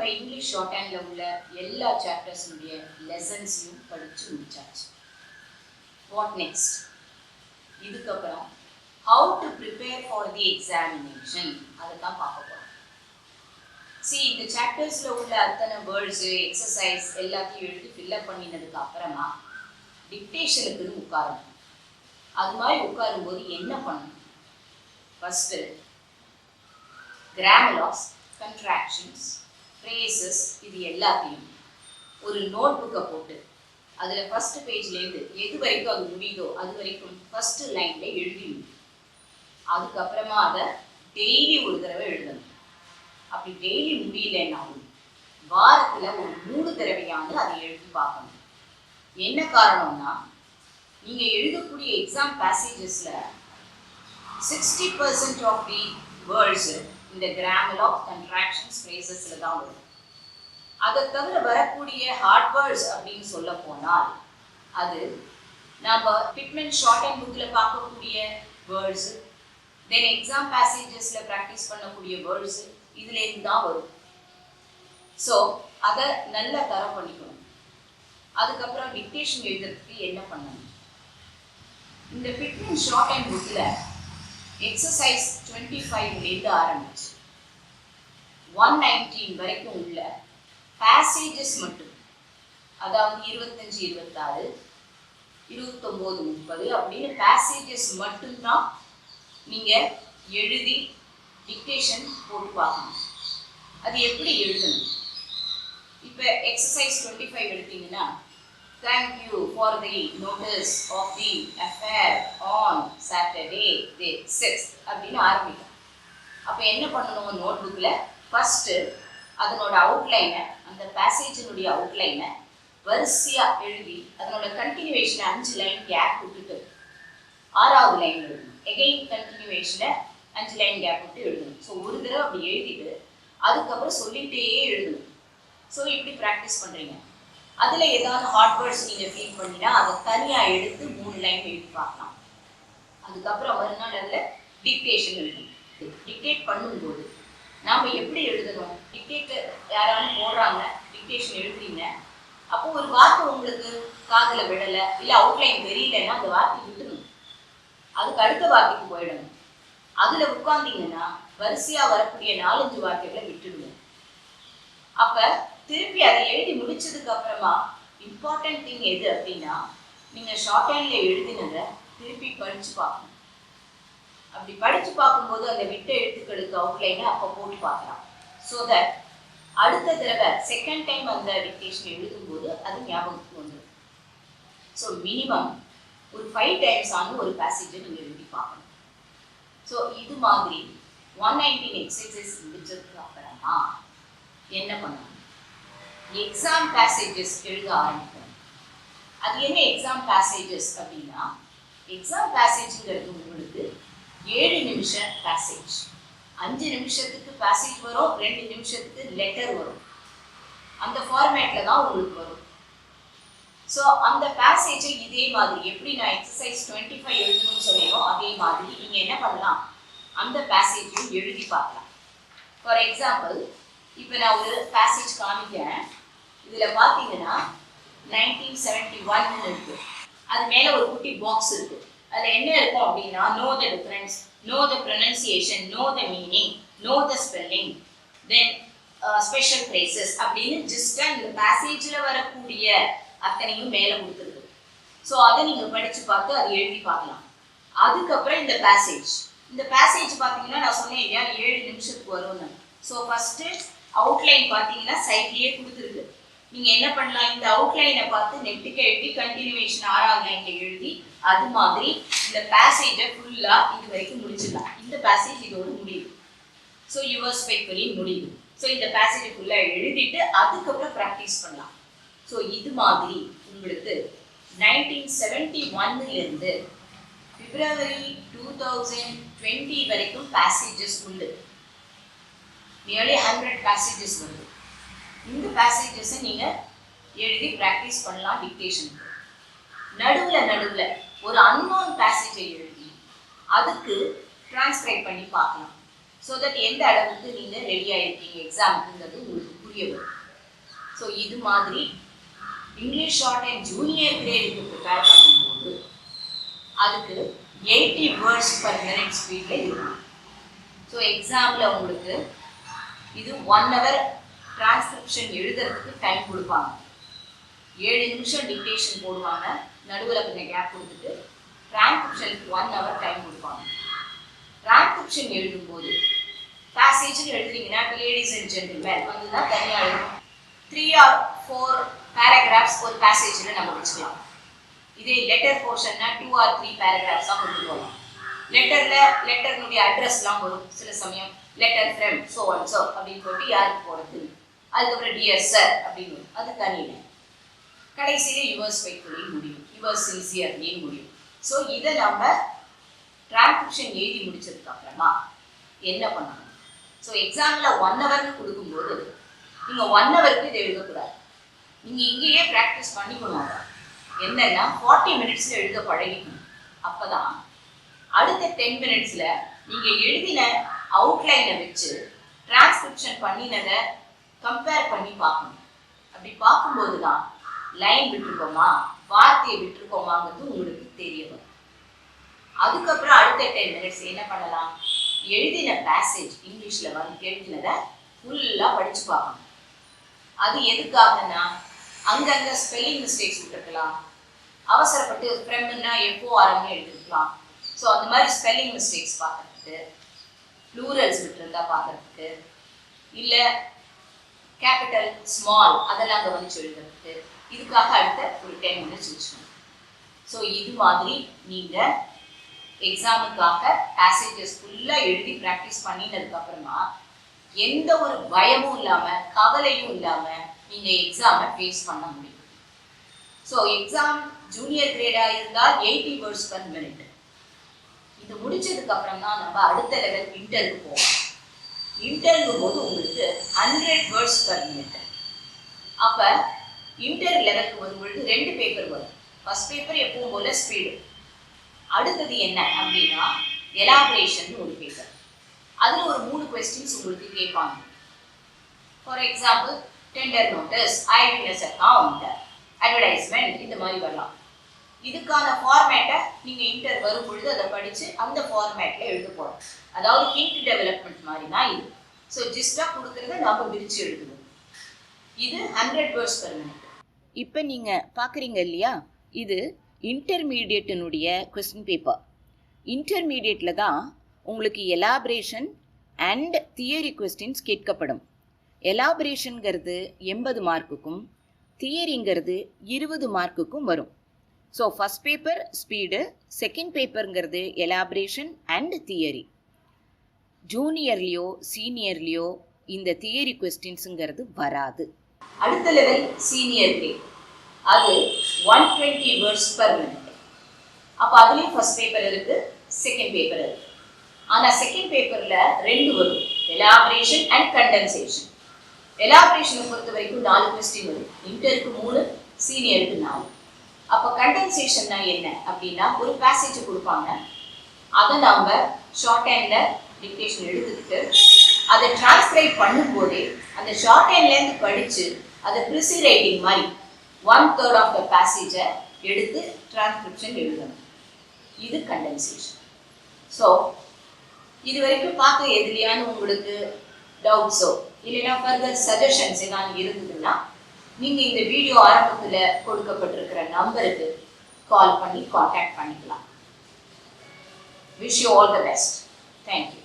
நம்ம English short handle உள்ள எல்லா சாப்டர்ஸினுடைய லெசன்ஸையும் படித்து முடிச்சாச்சு. வாட் நெக்ஸ்ட் இதுக்கப்புறம் how to prepare for the examination அதை தான் பார்க்க போகிறோம் சி இந்த சாப்டர்ஸில் உள்ள அத்தனை வேர்ட்ஸு எக்ஸசைஸ் எல்லாத்தையும் எழுதி ஃபில்லப் பண்ணினதுக்கு அப்புறமா டிக்டேஷனுக்குன்னு உட்காரணும். அது மாதிரி உட்காரும்போது என்ன பண்ணணும்? ஃபஸ்ட்டு கிராமலாஸ் கன்ட்ராக்ஷன்ஸ் ஃப்ரேசஸ் இது எல்லாத்தையும் ஒரு நோட் புக்கை போட்டு அதில் ஃபர்ஸ்ட் பேஜ்லேருந்து எது வரைக்கும் அது முடியுதோ அது வரைக்கும் ஃபர்ஸ்ட் லைனில் எழுதிடும். அதுக்கப்புறமா அதை டெய்லி ஒரு தடவை எழுதணும். அப்படி டெய்லி முடியலன்னாலும் வாரத்தில் ஒரு மூணு தடவையாவது அதை எழுதி பார்க்கணும். என்ன காரணம்னா நீங்கள் எழுதக்கூடிய exam பேசேஜஸில் sixty percent of the words இந்த கிராமல் ஆஃப் கன்ட்ராக்ஷன்ஸ் ஃபேஸஸில் தான் வரும். அதை தவிர வரக்கூடிய ஹார்ட் வேர்ட்ஸ் அப்படின்னு சொல்ல போனால் அது நம்ம பிட்மெண்ட் ஷார்ட் அண்ட் புக்கில் பார்க்கக்கூடிய வேர்ட்ஸு தென் எக்ஸாம் பேசேஜஸில் ப்ராக்டிஸ் பண்ணக்கூடிய வேர்ட்ஸு இதுலேருந்து தான் வரும். ஸோ அதை நல்லா தரம் பண்ணிக்கணும். அதுக்கப்புறம் டிக்டேஷன் எழுதுறதுக்கு என்ன பண்ணணும்? இந்த ஃபிட்மெண்ட் ஷார்ட் அண்ட் புக்கில் எக்ஸசைஸ் டுவெண்ட்டி ஃபைவ்லேருந்து ஆரம்பிச்சு. ஒன் நைன்டீன் வரைக்கும் உள்ள பேசேஜஸ் மட்டும். அதாவது இருபத்தஞ்சி இருபத்தாறு இருபத்தொம்போது முப்பது அப்படின்னு பேசேஜஸ் மட்டும்தான் நீங்கள் எழுதி டிக்டேஷன் போட்டு பார்க்கணும். அது எப்படி எழுதணும்? இப்போ எக்ஸசைஸ் டுவெண்ட்டி ஃபைவ் எடுத்தீங்கன்னா thank you for the notice of the affair on Saturday the six அப்படின்னு ஆரம்பிக்கும். அப்போ என்ன பண்ணணும் நோட் புக்கில் ஃபஸ்ட்டு அதனோட அவுட்லைனை அந்த பேசேஜினுடைய அவுட்லைனை வரிசையாக எழுதி அதனோட கண்டினியூவேஷனை அஞ்சு லைன் கேப் விட்டுட்டு ஆறாவது லைன் எழுதணும். எகெயின் கண்டினியூவேஷனை அஞ்சு லைன் கேப் விட்டு எழுதணும். ஸோ ஒரு தடவை அப்படி எழுதிட்டு அதுக்கப்புறம் சொல்லிகிட்டே எழுதணும். ஸோ இப்படி ப்ராக்டிஸ் பண்ணுறீங்க அதில் ஏதாவது ஹார்ட் வேர்ட்ஸ் நீங்கள் ஃபீல் பண்ணினா அதை தனியாக எடுத்து மூணு லைன் எழுதி பார்க்கலாம். அதுக்கப்புறம் மறுநாள் அதில் டிக்டேஷன் எழுதணும் டிக்டேட் பண்ணும்போது நாம் எப்படி எழுதணும்? டிக்டேட் யாராலும் போடுறாங்க டிக்டேஷன் எழுதுறீங்க. அப்போ ஒரு வார்த்தை உங்களுக்கு காதில் விடலை இல்லை அவுட்லைன் தெரியலன்னா அந்த வார்த்தை விட்டுணும் அதுக்கு அடுத்த வார்த்தைக்கு போயிடணும். அதில் உட்காந்திங்கன்னா வரிசையாக வரக்கூடிய நாலஞ்சு வார்த்தைகளை விட்டுடுவோம் அப்போ திருப்பி அதை எழுதி முடிச்சதுக்கு அப்புறமா இம்பார்ட்டன்ட் திங் எது அப்படின்னா நீங்கள் ஷார்ட் ஹேண்டில் எழுதினதை திருப்பி படித்து பார்க்கணும். அப்படி படித்து பார்க்கும்போது அந்த விட்ட எழுத்துக்களுக்கு அவுட்லைனை அப்போ போட்டு பார்க்கலாம். ஸோ தட் அடுத்த தடவை செகண்ட் டைம் அந்த டிக்டேஷன் எழுதும்போது அது ஞாபகத்துக்கு வந்துடும். ஸோ மினிமம் ஒரு ஃபைவ் டைம்ஸ் ஆன ஒரு பேசேஜை நீங்கள் எழுதி பார்க்கணும். ஸோ இது மாதிரி ஒன் நைன்டீன் எக்ஸசைஸ் முடிச்சதுக்கு அப்புறமா என்ன பண்ணணும்? எக்ஸாம் பேசேஜஸ் எழுத ஆரம்பிக்கணும் அது என்ன எக்ஸாம் பேசேஜஸ் அப்படின்னா எக்ஸாம் பேசேஜுங்கிறது உங்களுக்கு ஏழு நிமிஷம் பேசேஜ் அஞ்சு நிமிஷத்துக்கு பேசேஜ் வரும் ரெண்டு நிமிஷத்துக்கு லெட்டர் வரும். அந்த ஃபார்மேட்டில் தான் உங்களுக்கு வரும். ஸோ அந்த பேசேஜை இதே மாதிரி எப்படி நான் எக்ஸசைஸ் டுவெண்ட்டி ஃபைவ் எழுதணும்னு சொன்னேனோ அதே மாதிரி நீங்கள் என்ன பண்ணலாம்? அந்த பேசேஜையும் எழுதி பார்க்கலாம். ஃபார் எக்ஸாம்பிள் இப்போ நான் ஒரு பேசேஜ் காமிக்கிறேன். இதில் பார்த்தீங்கன்னா நைன்டீன் செவன்டி ஒன்னு இருக்கு. அது மேலே ஒரு குட்டி பாக்ஸ் இருக்கு. அதில் என்ன இருக்கும் அப்படின்னா know the difference know the pronunciation know the meaning know the spelling then special phrases அப்படின்னு ஜஸ்டாக இந்த பேசேஜில் வரக்கூடிய அத்தனையும் மேலே கொடுத்துருக்கு. ஸோ அதை நீங்கள் படித்து பார்த்து அதை எழுதி பார்க்கலாம். அதுக்கப்புறம் இந்த பேசேஜ் இந்த பேசேஜ் பார்த்தீங்கன்னா நான் சொன்னேன் இல்லையா ஏழு நிமிஷத்துக்கு வரும்னு. ஸோ ஃபஸ்ட்டு அவுட்லைன் பார்த்தீங்கன்னா சைட்லேயே கொடுத்துருக்கு. நீங்கள் என்ன பண்ணலாம்? இந்த அவுட்லைனை பார்த்து நெட்டுக்கு எழுதி கண்டினியூவேஷன் ஆறாவது லைன்ல எழுதி அது மாதிரி இந்த பேசேஜை ஃபுல்லாக இது வரைக்கும் முடிச்சிடலாம். இந்த பேசேஜ் இதோட முடியுது ஸோ யுவர்ஸ் பேப்பரி முடியுது ஸோ இந்த பேசேஜை ஃபுல்லாக எழுதிட்டு அதுக்கப்புறம் ப்ராக்டிஸ் பண்ணலாம். ஸோ இது மாதிரி உங்களுக்கு நைன்டீன் செவன்டி ஒன்னுலேருந்து பிப்ரவரி டூ தௌசண்ட் டுவெண்ட்டி வரைக்கும் பேசேஜஸ் உண்டு. நியர்லி ஹண்ட்ரட் பேசேஜஸ் வருது இந்த பேசேஜஸை நீங்கள் எழுதி ப்ராக்டிஸ் பண்ணலாம் டிக்டேஷனுக்கு நடுவில் நடுவில் ஒரு அன்னோன் பேசேஜை எழுதி அதுக்கு டிரான்ஸ்கிரைப் பண்ணி பார்க்கலாம். ஸோ தட் எந்த அளவுக்கு நீங்கள் ரெடி ஆகிருக்கீங்க எக்ஸாமுக்குங்கிறது உங்களுக்கு புரிய வரும். ஸோ இது மாதிரி இங்கிலீஷ் ஷார்ட் அண்ட் ஜூனியர் கிரேடுக்கு ப்ரிப்பேர் பண்ணும்போது அதுக்கு எயிட்டி வேர்ட்ஸ் பர் மினிட் ஸ்பீடில் இருக்கும் ஸோ எக்ஸாமில் உங்களுக்கு இது ஒன் ஹவர் டிரான்ஸ்கிரிப்ஷன் எழுதுறதுக்கு டைம் கொடுப்பாங்க. ஏழு நிமிஷம் டிக்டேஷன் போடுவாங்க. நடுவில் கொஞ்சம் கேப் கொடுத்துட்டு டிரான்ஸ்கிரிப்ஷனுக்கு ஒன் ஹவர் டைம் கொடுப்பாங்க. டிரான்ஸ்கிரிப்ஷன் எழுதும்போது பேசேஜ்னு எழுதுறீங்கன்னா இப்போ லேடிஸ் அண்ட் ஜென்டில்மேன் வந்து தான் தனியாக எழுதும் த்ரீ ஆர் ஃபோர் பேராகிராஃப்ஸ் ஒரு பேசேஜில் நம்ம வச்சுக்கலாம். இதே லெட்டர் போர்ஷன்னா டூ ஆர் த்ரீ பேராகிராஃப்ஸாக கொண்டு போகலாம். லெட்டரில் லெட்டர்னுடைய அட்ரஸ்லாம் வரும். சில சமயம் letter friend so and so அப்படின்னு போட்டு யாருக்கு போகிறது அதுக்கப்புறம் டியர் சார் அப்படின்னு அது தனியில் கடைசியில் யுவர்ஸ் ஃபைட்ஃபுல்லி முடியும். யுவர்ஸ் அப்படின்னு முடியும். ஸோ இதை நம்ம டிரான்ஸ்கிரிப்ஷன் எழுதி முடிச்சதுக்கப்புறமா என்ன பண்ணணும்? ஸோ எக்ஸாமில் ஒன் ஹவர்னு கொடுக்கும்போது நீங்கள் ஒன் ஹவருக்கு இதை எழுதக்கூடாது. நீங்கள் இங்கேயே ப்ராக்டிஸ் பண்ணிக்கணும் அதை. ஃபார்ட்டி மினிட்ஸில் எழுத பழகிக்கணும். அப்போ தான் அடுத்த டென் மினிட்ஸில் நீங்கள் எழுதின அவுட்லைனை வச்சு டிரான்ஸ்கிரிப்ஷன் பண்ணினதை கம்பேர் பண்ணி பார்க்கணும். அப்படி பார்க்கும்போது தான் லைன் விட்டுருக்கோமா? வார்த்தையை விட்டுருக்கோமாங்கிறது உங்களுக்கு தெரிய வரும். அதுக்கப்புறம் அடுத்த டென் மினிட்ஸ் என்ன பண்ணலாம்? எழுதின பேசேஜ் இங்கிலீஷில் வந்து எழுதினதை ஃபுல்லாக படித்து பார்க்கணும். அது எதுக்காகனா அங்கங்கே ஸ்பெல்லிங் மிஸ்டேக்ஸ் விட்டுருக்கலாம். அவசரப்பட்டு ஃப்ரெம்னா எப்போ ஆரம்பி எழுதிருக்கலாம். ஸோ அந்த மாதிரி ஸ்பெல்லிங் மிஸ்டேக்ஸ் பார்க்குறதுக்கு ப்ளூரல்ஸ் விட்டுருந்தா பார்க்கறதுக்கு இல்லை கேபிட்டல் ஸ்மால் அதெல்லாம் கவனிச்சு எழுதுறது இதுக்காக அடுத்த ஒரு டென் மினிட்ஸ் வச்சுக்கணும் ஸோ இது மாதிரி நீங்கள் எக்ஸாமுக்காக பேசேஜஸ் ஃபுல்லாக எழுதி ப்ராக்டிஸ் பண்ணினதுக்கு அப்புறமா எந்த ஒரு பயமும் இல்லாமல் கவலையும் இல்லாமல் நீங்கள் எக்ஸாமை ஃபேஸ் பண்ண முடியும். ஸோ எக்ஸாம் ஜூனியர் கிரேடாக இருந்தால் எயிட்டி வேர்ட்ஸ் பர் மினிட் இது முடிச்சதுக்கு அப்புறம் தான் நம்ம அடுத்த லெவல் இன்டருக்கு போவோம் இன்டர்ங்கும் போது உங்களுக்கு ஹண்ட்ரட் வேர்ட்ஸ் பர் மினிட் அப்போ இன்டர் லெவலுக்கு வரும்பொழுது ரெண்டு பேப்பர் வரும். ஃபர்ஸ்ட் பேப்பர் எப்பவும் போல ஸ்பீடு அடுத்தது என்ன அப்படின்னா எலாபரேஷன் ஒரு பேப்பர் அதில் ஒரு மூணு கொஸ்டின்ஸ் உங்களுக்கு கேட்பாங்க. For example tender notice eye witness account advertisement இந்த மாதிரி வரலாம். இதுக்கான ஃபார்மேட்டை நீங்கள் இன்டர் வரும் பொழுது அதை படித்து அந்த ஃபார்மேட்டில் எழுத போகிறோம் அதாவது ஹிண்ட் டெவலப்மெண்ட் மாதிரி தான் இது. ஸோ ஜிஸ்டாக கொடுக்குறத நாம் விரித்து எழுதுவோம் இது ஹண்ட்ரட் வேர்ட்ஸ் பெர் மினிட் இப்போ நீங்கள் பார்க்குறீங்க இல்லையா? இது இன்டர்மீடியட்டினுடைய கொஸ்டின் பேப்பர் இன்டர்மீடியட்டில் தான் உங்களுக்கு எலாபரேஷன் அண்ட் தியரி கொஸ்டின்ஸ் கேட்கப்படும். எலாபரேஷனுங்கிறது எண்பது மார்க்குக்கும் தியரிங்கிறது இருபது மார்க்குக்கும் வரும். So first paper speed second பேப்பருங்கிறது elaboration and theory ஜூனியர்லேயோ சீனியர்லேயோ இந்த தியரி கொஸ்டின்ஸுங்கிறது வராது. அடுத்த லெவல் சீனியர் பே அது one twenty words per minute அப்போ அதுலேயும் ஃபர்ஸ்ட் பேப்பர் இருக்கு செகண்ட் பேப்பர் இருக்கு. ஆனால் செகண்ட் பேப்பரில் ரெண்டு வரும். எலாபரேஷன் அண்ட் கண்டென்சேஷன் எலாபரேஷனை பொறுத்த வரைக்கும் நாலு கொஸ்டின் வரும். இன்டருக்கு மூணு சீனியருக்கு நாலு. அப்போ கண்டென்சேஷன்னா என்ன அப்படின்னா ஒரு பேசேஜ் கொடுப்பாங்க. அதை நாம் ஷார்ட் ஹேண்டில் டிக்டேஷன் எடுத்துக்கிட்டு அதை டிரான்ஸ்கிரைப் பண்ணும்போதே அந்த ஷார்ட் ஹேண்ட்லேருந்து படித்து அதை ப்ரிசி ரைட்டிங் மாதிரி ஒன் தேர்ட் ஆஃப் த பேசேஜை எடுத்து டிரான்ஸ்கிரிப்ஷன் எழுதணும். இது கண்டென்சேஷன் ஸோ இது வரைக்கும் பார்க்க எதுலையான உங்களுக்கு டவுட்ஸோ இல்லைன்னா ஃபர்தர் சஜஷன்ஸ் ஏதாவது இருந்ததுன்னா நீங்கள் இந்த வீடியோ ஆரம்பத்தில் கொடுக்கப்பட்டிருக்கிற நம்பருக்கு கால் பண்ணி காண்டாக்ட் பண்ணிக்கலாம். Wish you all the best thank you